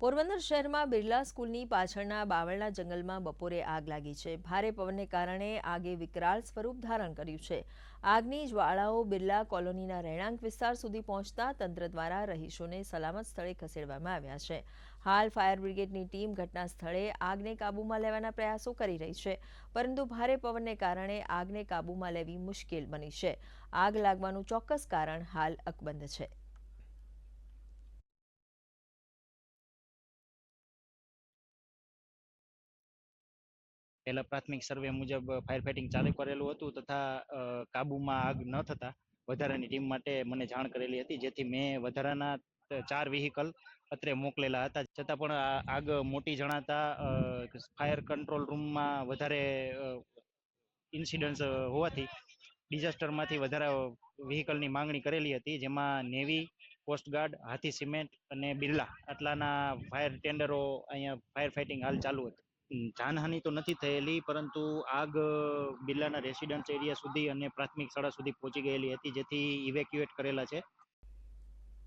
પોરબંદર શહેરમાં બિરલા સ્કૂલની પાછળના બાવળના જંગલમાં બપોરે આગ લાગી છે. ભારે પવનને કારણે આગે વિકરાળ સ્વરૂપ ધારણ કર્યું છે. આગની જ્વાળાઓ બિરલા કોલોનીના રહેણાંક વિસ્તાર સુધી પહોંચતા તંત્ર દ્વારા રહીશોને સલામત સ્થળે ખસેડવામાં આવ્યા છે. હાલ ફાયર બ્રિગેડની ટીમ ઘટના સ્થળે આગને કાબૂમાં લેવાના પ્રયાસો કરી રહી છે, પરંતુ ભારે પવનને કારણે આગને કાબૂમાં લેવી મુશ્કેલ બની છે. આગ લાગવાનું ચોક્કસ કારણ હાલ અકબંધ છે. પહેલા પ્રાથમિક સર્વે મુજબ ફાયર ફાઇટિંગ ચાલુ કરેલું હતું તથા કાબુમાં આગ ન થતા વધારાની ટીમ માટે મને જાણ કરેલી હતી, જેથી મેં વધારાના ચાર વ્હીકલ અત્રે મોકલેલા હતા. છતાં પણ આગ મોટી જણાતા ફાયર કંટ્રોલ રૂમમાં વધારે ઇન્સિડન્ટ્સ હોવાથી ડિઝાસ્ટરમાંથી વધારે વ્હીકલની માંગણી કરેલી હતી, જેમાં નેવી કોસ્ટગાર્ડ હાથી સિમેન્ટ અને બિરલા આટલાના ફાયર ટેન્ડરો અહીંયા ફાયર ફાઇટિંગ હાલ ચાલુ હતું. જાનહાનિ તો નથી થયેલી, પરંતુ આગ બિરલાના રેસિડન્સ એરિયા સુધી અને પ્રાથમિક શાળા સુધી પહોંચી ગયેલી હતી, જેથી ઇવેક્યુએટ કરેલા છે.